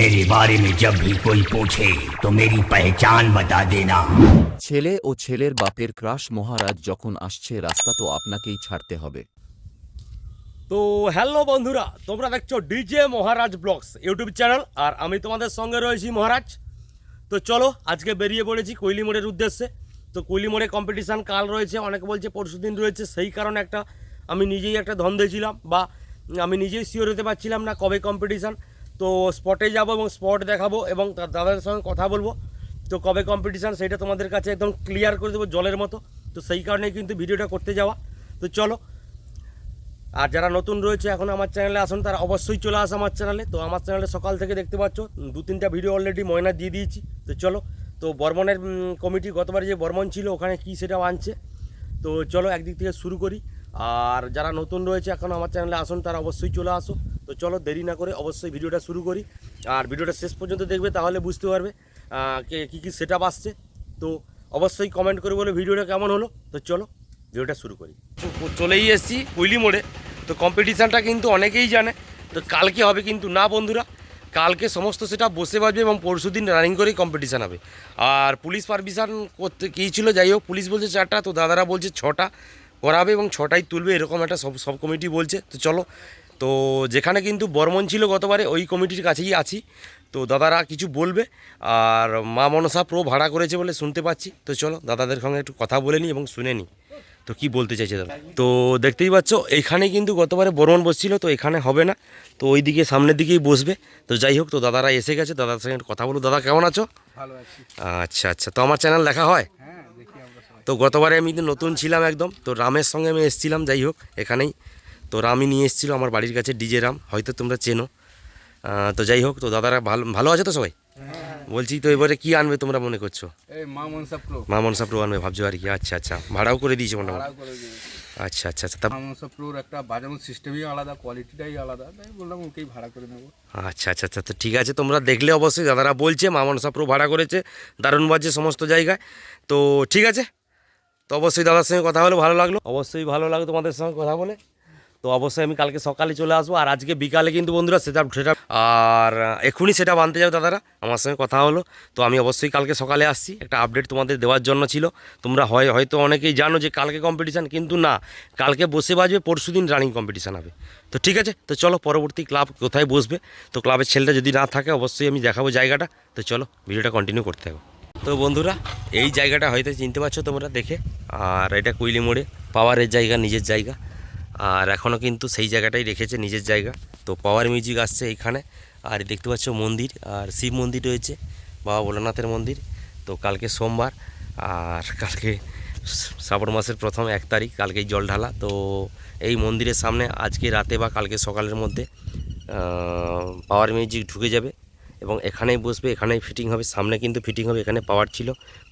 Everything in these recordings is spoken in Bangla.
मेरे बारे में जब भी कोई पूछे तो मेरी पहचान बता देना ছেলে ও ছেলের বাপের ক্রাশ মহারাজ যখন আসছে রাস্তা তো আপনাকেই ছাড়তে হবে তো হ্যালো বন্ধুরা তোমরা দেখছো DJ Maharaj vlogs YouTube channel আর আমি তোমাদের সঙ্গে রয়েছি মহারাজ তো চলো আজকে বেরিয়ে পড়েছি কৈলি মোড়ের উদ্দেশ্যে তো কৈলি মোড়ে কম্পিটিশান কাল রয়েছে অনেকে বলছে পরশু দিন রয়েছে সেই কারণে একটা আমি নিজেই একটা ধন্দে ছিলাম বা আমি নিজেই শিওর হতে পারছিলাম না কবে কম্পিটিশান তো স্পটে যাব এবং স্পট দেখাবো এবং তার দাদাদের সঙ্গে কথা বলব। তো কবে কম্পিটিশান সেটা তোমাদের কাছে একদম ক্লিয়ার করে দেবো জলের মতো। তো সেই কারণেই কিন্তু ভিডিওটা করতে যাওয়া। তো চলো, আর যারা নতুন রয়েছে এখন আমার চ্যানেলে আসুন, তারা অবশ্যই চলে আসে আমার চ্যানেলে তো আমার চ্যানেলে সকাল থেকে দেখতে পাচ্ছ দু তিনটা ভিডিও অলরেডি ময়না দিয়ে দিয়েছি। তো চলো, তো বর্মনের কমিটি গতবার যে বর্মন ছিল, ওখানে কি সেটা আনছে। তো চলো একদিক থেকে শুরু করি। আর যারা নতুন রয়েছে এখন আমার চ্যানেলে আসুন, তারা অবশ্যই চলে আসো। তো চলো দেরি না করে অবশ্যই ভিডিওটা শুরু করি। আর ভিডিওটা শেষ পর্যন্ত দেখবে, তাহলে বুঝতে পারবে কে, কী সেট আসছে। তো অবশ্যই কমেন্ট করে বলে ভিডিওটা কেমন হলো। তো চলো ভিডিওটা শুরু করি। চলেই এসেছি কুইলি মোড়ে। তো কম্পিটিশানটা কিন্তু অনেকেই জানে, তো কালকে হবে কিন্তু না বন্ধুরা। কালকে সমস্ত সেটা বসে বাজবে এবং পরশু দিন রানিং করেই কম্পিটিশান হবে। আর পুলিশ পারমিশন করতে কী ছিল, যাই হোক পুলিশ বলছে চারটা, তো দাদারা বলছে ছটা। করাবে এবং ছটাই তুলবে, এরকম একটা সব সব কমিটি বলছে। তো চলো তো যেখানে কিন্তু বর্মন ছিল গতবারে ওই কমিটির কাছেই আছি। তো দাদারা কিছু বলবে আর মা মনসা প্রো ভাড়া করেছে বলে শুনতে পাচ্ছি। তো চলো দাদাদের সঙ্গে একটু কথা বলে নিই এবং শুনে নিই। তো কি বলতে চাইছে দাদা? তো দেখতেই পাচ্ছ এখানে কিন্তু গতবারে বর্মন বসছিল তো এখানে হবে না। তো ওই দিকে সামনের দিকেই বসবে। তো যাই হোক তো দাদারা এসে গেছে দাদার সঙ্গে একটু কথা বলো। দাদা কেমন আছো? ভালো আছি। আচ্ছা আচ্ছা। তো আমার চ্যানেল দেখা হয়? হ্যাঁ তো গতবারে আমি নতুন ছিলাম একদম। তো রামের সঙ্গে আমি এসেছিলাম যাই হোক এখানেই। তো রামই নিয়ে এসেছিল আমার বাড়ির কাছে ডিজে রাম হয়তো তোমরা চেনো। তো যাই হোক তো দাদারা ভালো ভালো আছে তো সবাই? বলছি তো এবারে কি আনবে তোমরা মনে করছ? এই মা মনসা প্রো। আনবে ভাবছ আর কি। আচ্ছা আচ্ছা ভাড়াও করে দিয়েছে করে আচ্ছা আচ্ছা আচ্ছা তা মনসা প্রোর একটা বাজানোর সিস্টেমই আলাদা কোয়ালিটিটাই আলাদা। তাই বললাম ওকেই ভাড়া করে নেব। আচ্ছা আচ্ছা আচ্ছা তো ঠিক আছে তোমরা দেখলে অবশ্যই দাদারা বলছে মা মনসা প্রো ভাড়া করেছে দারুণ বাজছে সমস্ত জায়গায়। তো ঠিক আছে তো অবশ্যই দাদার সঙ্গে কথা হলে ভালো লাগল। অবশ্যই ভালো লাগল তোমাদের সঙ্গে কথা বলে। তো অবশ্যই আমি কালকে সকালে চলে আসব, আর আজকে বিকালে কিন্তু বন্ধুরা সেটা সেটা আর এক্ষুনি সেটা বানতে যাও দাদারা, আমার সঙ্গে কথা হলো। তো আমি অবশ্যই কালকে সকালে আসছি, একটা আপডেট তোমাদের দেওয়ার জন্য ছিল। তোমরা হয় হয়তো অনেকেই জানো যে কালকে কম্পিটিশান কিন্তু না, কালকে বসে বাজবে পরশু দিন রানিং কম্পিটিশান হবে। তো ঠিক আছে, তো চলো পরবর্তী ক্লাব কোথায় বসবে? তো ক্লাবের ছেলেটা যদি না থাকে, অবশ্যই আমি দেখাবো জায়গাটা। তো চলো ভিডিওটা কন্টিনিউ করতে হবে। তো বন্ধুরা, এই জায়গাটা হয়তো চিনতে পারছ তোমরা দেখে। আর এটা কুইলি মোড়ে পাওয়ারের জায়গা, নিজের জায়গা। আর এখনও কিন্তু সেই জায়গাটাই রেখেছে নিজের জায়গা। তো পাওয়ার মিউজিক আসছে এইখানে আর দেখতে পাচ্ছ মন্দির, আর শিব মন্দির রয়েছে, বাবা ভোলানাথের মন্দির। তো কালকে সোমবার, আর কালকে শ্রাবণ মাসের প্রথম এক তারিখ, কালকেই জল ঢালা। তো এই মন্দিরের সামনে আজকে রাতে বা কালকে সকালের মধ্যে পাওয়ার মিউজিক ঢুকে যাবে এবং এখানেই বসবে, এখানেই ফিটিং হবে। সামনে কিন্তু ফিটিং হবে, এখানে পাওয়ার ছিল।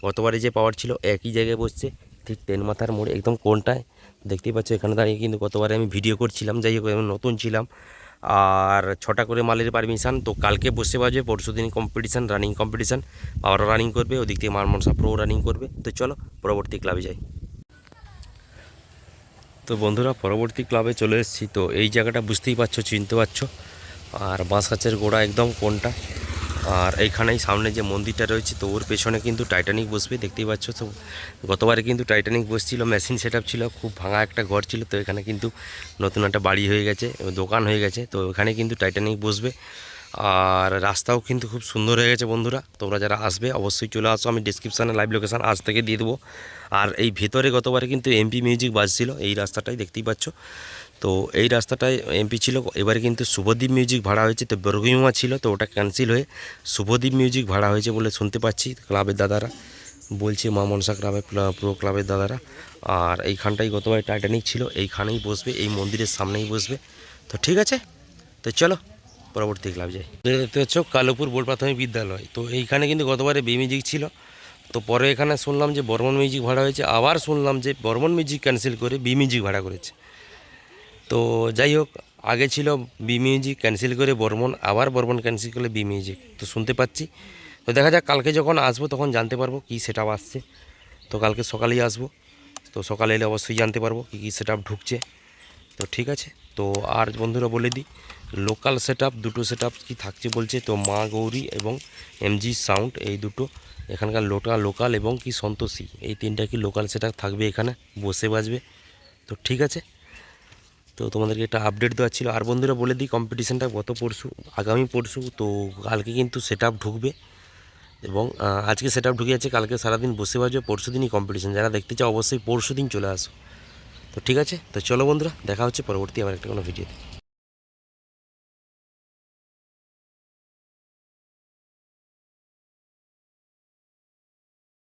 গতবারে যে পাওয়ার ছিল, একই জায়গায় বসছে, ঠিক তেন মাথার মোড়ে, একদম কোনটায়? দেখতেই পাচ্ছ, এখানে দাঁড়িয়ে কিন্তু গতবারে আমি ভিডিও করছিলাম, যাই হোক, আমি নতুন ছিলাম। আর ছটা করে মালের পারমিশান তো কালকে বসে বাজবে পরশু দিন কম্পিটিশান রানিং কম্পিটিশান পাওয়ারও রানিং করবে, ওদিক থেকে মানমনসা প্রো রানিং করবে। তো চলো, পরবর্তী ক্লাবে যাই। তো বন্ধুরা, পরবর্তী ক্লাবে চলে এসেছি, তো এই জায়গাটা বুঝতেই পারছ, চিনতে পারছ। আর বাঁশ গাছের গোড়া একদম কোনটা? আর এইখানেই সামনে যে মন্দিরটা রয়েছে, তো ওর পেছনে কিন্তু টাইটানিক বসবে, দেখতেই পাচ্ছ। তো গতবারে কিন্তু টাইটানিক বসছিল মেশিন সেট ছিল, খুব ভাঙা একটা ঘর ছিল, তো এখানে কিন্তু নতুন একটা বাড়ি হয়ে গেছে, দোকান হয়ে গেছে, তো ওখানে কিন্তু টাইটানিক বসবে। আর রাস্তাও কিন্তু খুব সুন্দর হয়ে গেছে বন্ধুরা, তোমরা যারা আসবে অবশ্যই চলে আসো, আমি ডিসক্রিপশানে লাইভ লোকেশান আজ থেকে দিয়ে দেবো। আর এই ভেতরে গতবারে কিন্তু এমপি মিউজিক বাজছিল, এই রাস্তাটাই দেখতেই পাচ্ছ। তো এই রাস্তাটায় এমপি ছিল। এবারে কিন্তু শুভদ্বীপ মিউজিক ভাড়া হয়েছে, তো বর্গিমা ছিল, তো ওটা ক্যান্সেল হয়ে শুভদ্বীপ মিউজিক ভাড়া হয়েছে বলে শুনতে পাচ্ছি ক্লাবের দাদারা। বলছে মা মনসা ক্লাবের প্রো ক্লাবের দাদারা। আর এইখানটাই গতবার টাইটানিক ছিল, এইখানেই বসবে, এই মন্দিরের সামনেই বসবে। তো ঠিক আছে, তো চলো পরবর্তী ক্লাব যাই। দেখতে পাচ্ছ কালোপুর বোর্ড প্রাথমিক বিদ্যালয়, তো এইখানে কিন্তু গতবারে বি মিউজিক ছিল। তো পরে এখানে শুনলাম যে বর্মন মিউজিক ভাড়া হয়েছে, আবার শুনলাম যে বর্মন মিউজিক ক্যান্সেল করে বি মিউজিক ভাড়া করেছে। তো যাই হোক, আগে ছিল বি মিউজিক ক্যান্সেল করে বর্মন, আবার বর্মন ক্যান্সেল করলে বি মিউজিক তো শুনতে পাচ্ছি। তো দেখা যাক, কালকে যখন আসব তখন জানতে পারব কী সেট আসছে। তো কালকে সকালেই আসব, তো সকালে এলে অবশ্যই জানতে পারব কী কী সেট ঢুকছে। তো ঠিক আছে, তো আর বন্ধুরা বলে দিই লোকাল সেট দুটো সেট কি থাকছে বলছে, তো মা গৌরী এবং এমজি সাউন্ড এই দুটো, এখানকার লোটা লোকাল এবং কি সন্তোষী, এই তিনটা কি লোকাল সেট থাকবে এখানে, বসে বাজবে। তো ঠিক আছে তো তোমাদেরকে একটা আপডেট দেওয়া ছিল। আর বন্ধুরা বলে দিই কম্পিটিশানটা গত পরশু, আগামী পরশু, তো কালকে কিন্তু সেট ঢুকবে। এবং আজকে সেট আপ ঢুকে যাচ্ছে, কালকে সারাদিন বসে বাজবে, পরশু দিনই কম্পিটিশান যারা দেখতে চাও, অবশ্যই পরশু দিন চলে আসো। তো ঠিক আছে? তো চলো বন্ধুরা, দেখা হচ্ছে পরবর্তী আমার একটা কোনো ভিডিওতে